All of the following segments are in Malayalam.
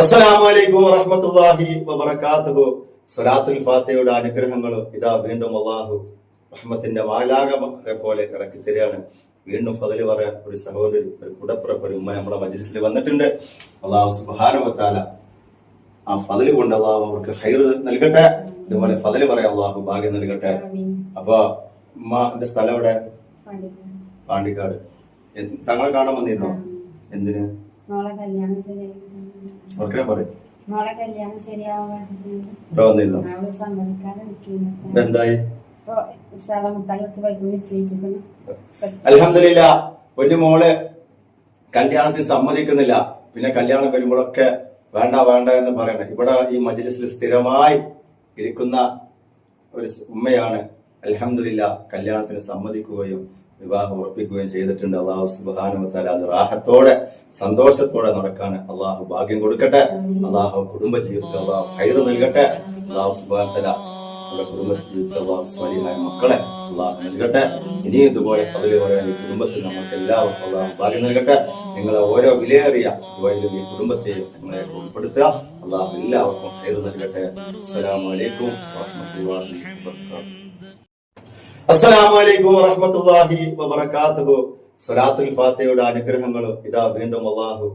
അസ്സലാമലൈക്കും വറഹമത്തല്ലാഹി വബറകാതുഹു. സ്വലാത്തുൽ ഫാത്തയുടെ അനുഗ്രഹങ്ങളും ഇതാ വീണ്ടും അള്ളാഹു റഹ്മത്തിന്റെ വാലാകെ പോലെ ഇറക്കി തരികയാണ്. വീണ്ടും ഫതിൽ പറയാൻ ഒരു സഹോദരി ഒരു കുടപ്പുറപ്പ് ഒരു ഉമ്മ നമ്മുടെ മജ്ലിസിൽ വന്നിട്ടുണ്ട്. അള്ളാഹു സുബാനുവത്താല ആ ഫതിൽ കൊണ്ട് അള്ളാഹു അവർക്ക് ഹൈർ നൽകട്ടെ. ഇതുപോലെ ഫതിൽ പറയാൻ അള്ളാഹു ഭാഗ്യം നൽകട്ടെ. അപ്പൊ ഉമ്മന്റെ സ്ഥലം എവിടെ? പാണ്ടിക്കാട്. താങ്കൾ തങ്ങളെ കാണാൻ വന്നിരുന്നോ? എന്തിന്? മോളെ കല്യാണം ശരിയായി ഓർക്കണേ മോളെ കല്യാണം അവൾ സമ്മതിക്കാതെ നിൽക്കുന്നു. എന്തായി അലഹമില്ല ഒരു മോൾ കല്യാണത്തിൽ സമ്മതിക്കുന്നില്ല. പിന്നെ കല്യാണം വരുമ്പോഴൊക്കെ വേണ്ട വേണ്ട എന്ന് പറയണം. ഇവിടെ ഈ മജ്ലിസിൽ സ്ഥിരമായി ഇരിക്കുന്ന ഒരു ഉമ്മയാണ് അലഹമില്ല കല്യാണത്തിന് സമ്മതിക്കുകയും വിവാഹം ഉറപ്പിക്കുകയും ചെയ്തിട്ടുണ്ട് അള്ളാഹു സുബാനുമത്താല അത് റാഹത്തോടെ സന്തോഷത്തോടെ നടക്കാൻ അള്ളാഹു ഭാഗ്യം കൊടുക്കട്ടെ. അള്ളാഹു കുടുംബ ജീവിതത്തിൽ അള്ളാഹു ഹൈറ് നൽകട്ടെ. അള്ളാഹു സുബാനത്തല നമ്മുടെ കുടുംബ ജീവിതത്തിൽ അള്ളാഹു സ്വാലിയായ മക്കളെ അള്ളാഹു നൽകട്ടെ. ഇനി ഇതുപോലെ പദവി പറയാൻ ഈ കുടുംബത്തിൽ നമുക്ക് എല്ലാവർക്കും അള്ളാഹു ഭാഗ്യം നൽകട്ടെ. നിങ്ങളെ ഓരോ വിലയേറിയ വയലും ഈ കുടുംബത്തെയും നിങ്ങളെ ഉൾപ്പെടുത്തുക. അള്ളാഹു എല്ലാവർക്കും ഹൈർ നൽകട്ടെ. അസ്സലാമു അലൈക്കും വറഹ്മത്തുള്ളാഹി വബറകാതുഹു അസ്സലാമു അലൈക്കും വറഹ്മത്തുള്ളാഹി വബറകാതുഹു. സ്വലാത്തുൽ ഫാത്തിഹയുടെ അനുഗ്രഹങ്ങളും ഇതാ വീണ്ടും അള്ളാഹു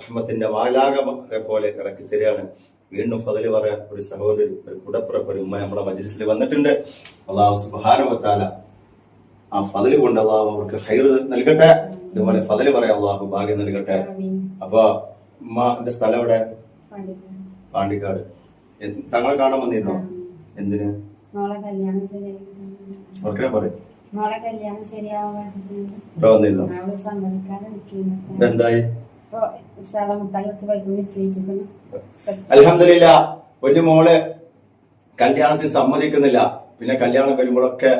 റഹ്മത്തിന്റെ മാലാകമെ പോലെ ഇറക്കി തരികയാണ്. വീണ്ടും ഫതൽ പറയാൻ ഒരു സഹോദരി ഒരു കുടപ്പുറപ്പ് ഒരു ഉമ്മ നമ്മുടെ മജ്ലിസിൽ വന്നിട്ടുണ്ട്. അള്ളാഹു സുബാനുവത്താല ആ ഫതിൽ കൊണ്ട് അള്ളാഹു അവർക്ക് ഹൈർ നൽകട്ടെ. ഇതുപോലെ ഫതിൽ പറയാൻ അള്ളാഹു ഭാഗ്യം നൽകട്ടെ. അപ്പൊ ഉമ്മന്റെ സ്ഥലം എവിടെ? പാണ്ടിക്കാട്. തങ്ങളെ കാണാൻ വന്നിരുന്നോ? എന്തിന്? മോളെ കല്യാണം ശരിയായി മോളെ കല്യാണം ശരിയാവാൻ ഇവിടെ വന്നിരുന്നോ അവൾ സമ്മതിക്കാതെ നിൽക്കുന്നു ഇപ്പൊ എന്തായി ഇപ്പൊ വിശാല മുട്ടായി കൊടുത്ത് വൈകി നിശ്ചയിച്ചിരിക്കുന്നു. അലഹമില്ല ഒരു മോൾ കല്യാണത്തിൽ സമ്മതിക്കുന്നില്ല. പിന്നെ കല്യാണം വരുമ്പോഴൊക്കെ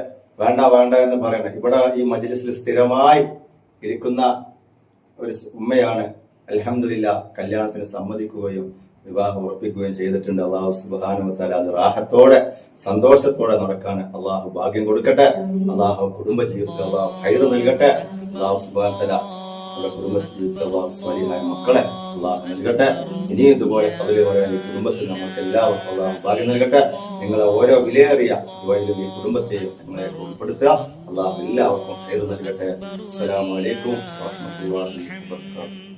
വേണ്ട വേണ്ട എന്ന് പറയണം. ഇവിടെ ഈ മജ്ലിസിൽ സ്ഥിരമായി ഇരിക്കുന്ന ഒരു ഉമ്മയാണ് അലഹമില്ല കല്യാണത്തിന് സമ്മതിക്കുകയും വിവാഹം ഉറപ്പിക്കുകയും ചെയ്തിട്ടുണ്ട്. അള്ളാഹു സുബാനുമത്താല അത് റാഹത്തോടെ സന്തോഷത്തോടെ നടക്കാൻ അള്ളാഹു ഭാഗ്യം കൊടുക്കട്ടെ. അള്ളാഹു കുടുംബ ജീവിതത്തിൽ അള്ളാഹു ഹൈറ് നൽകട്ടെ. അള്ളാഹു സുബാനത്തല നമ്മുടെ കുടുംബ ജീവിതത്തിൽ അള്ളാഹു സ്വാലിഹായ മക്കളെ അള്ളാഹു നൽകട്ടെ. ഇനിയും ഇതുപോലെ പദവി പറയാൻ ഈ കുടുംബത്തിൽ നമുക്ക് എല്ലാവർക്കും അള്ളാഹു ഭാഗ്യം നൽകട്ടെ. നിങ്ങളെ ഓരോ വിലയേറിയ ഈ കുടുംബത്തെയും നിങ്ങളെ ഉൾപ്പെടുത്തുക. അള്ളാഹു എല്ലാവർക്കും ഹൈർ നൽകട്ടെ. അസ്സലാമു അലൈക്കും വറഹ്മത്തുള്ളാഹി വബറകാതുഹു